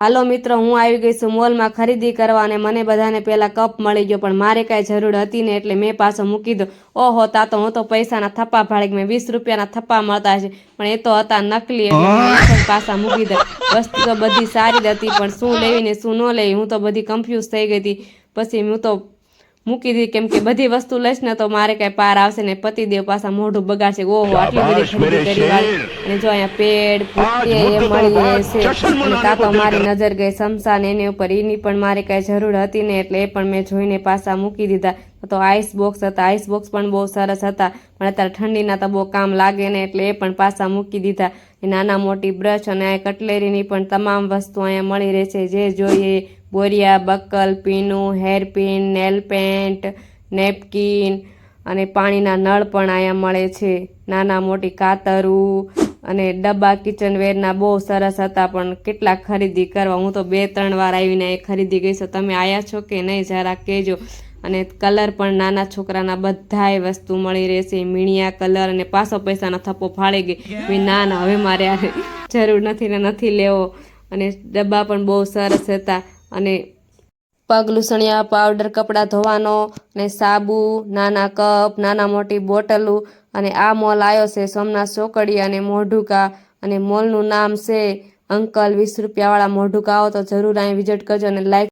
હાલો મિત્રો હું આવી ગઈ છું મોલમાં ખરીદી કરવા અને મને બધાને પહેલા કપ મળી ગયો પણ મારે કાંઈ જરૂર હતી ને એટલે મેં પાછો મૂકી દો. ઓહો તા તો હું તો પૈસાના થપ્પા ભાડે મેં વીસ રૂપિયાના થપ્પા મળતા છે પણ એ તો હતા નકલી પાછા મૂકી દે વસ્તુ તો બધી સારી જ હતી પણ શું લેવી ને શું ન લેવી હું તો બધી કન્ફ્યુઝ થઈ ગઈ હતી. પછી હું તો મૂકી દીધી કેમ કે બધી વસ્તુ લઈશ ને તો મારે કઈ પાર આવશે ને પતિદેવ પાછા મોઢું બગાડશે. ઓહો આટલી બધી ખરીદી કરી અને જો અહીંયા પેડ પુટ્ટી એ મળી છે કાં તો મારી નજર ગઈ સમસાન એની ઉપર એની પણ મારે કઈ જરૂર હતી ને એટલે એ પણ મેં જોઈને પાછા મૂકી દીધા. તો આઈસ બોક્સ હતા. આઈસ બોક્સ પણ બહુ સરસ હતા. પણ અત્યારે ઠંડીના તો બહુ કામ લાગે ને એટલે એ પણ પાછા મૂકી દીધા. એ નાના મોટી બ્રશ અને આ કટલેરીની પણ તમામ વસ્તુ અહીંયા મળી રહેશે. જે જોઈએ બોરિયા બકલ પીનું, હેરપિન, નેલ પેન્ટ, નેપકિન અને પાણીના નળ પણ અહીંયા મળે છે. નાના મોટી કાતરું અને ડબ્બા કિચનવેરના બહુ સરસ હતા, પણ કેટલા ખરીદી કરવા. હું તો બે ત્રણ વાર આવીને એ ખરીદી ગઈ છું તમે આવ્યા છો કે નહીં જરા કહેજો. અને કલર પણ નાના છોકરાના બધાય વસ્તુ મળી રહેશે. મીણિયા કલર અને પાછો પૈસાનો થપ્પો ફાળી ગઈ. મેં ના ના, હવે મારે જરૂર નથી ને નથી લેવો. અને ડબ્બા પણ બહુ સરસ હતા. અને પગ લૂસણિયા, પાવડર, કપડાં ધોવાનો અને સાબુ, નાના કપ, નાના મોટી બોટલો અને આ મોલ આવ્યો છે સોમનાથ ચોકડી અને મોઢુકા અને મોલનું નામ છે અંકલ વીસ રૂપિયાવાળા મોઢુકા. આવો તો જરૂર અહીં વિઝિટ કરજો અને લાઈક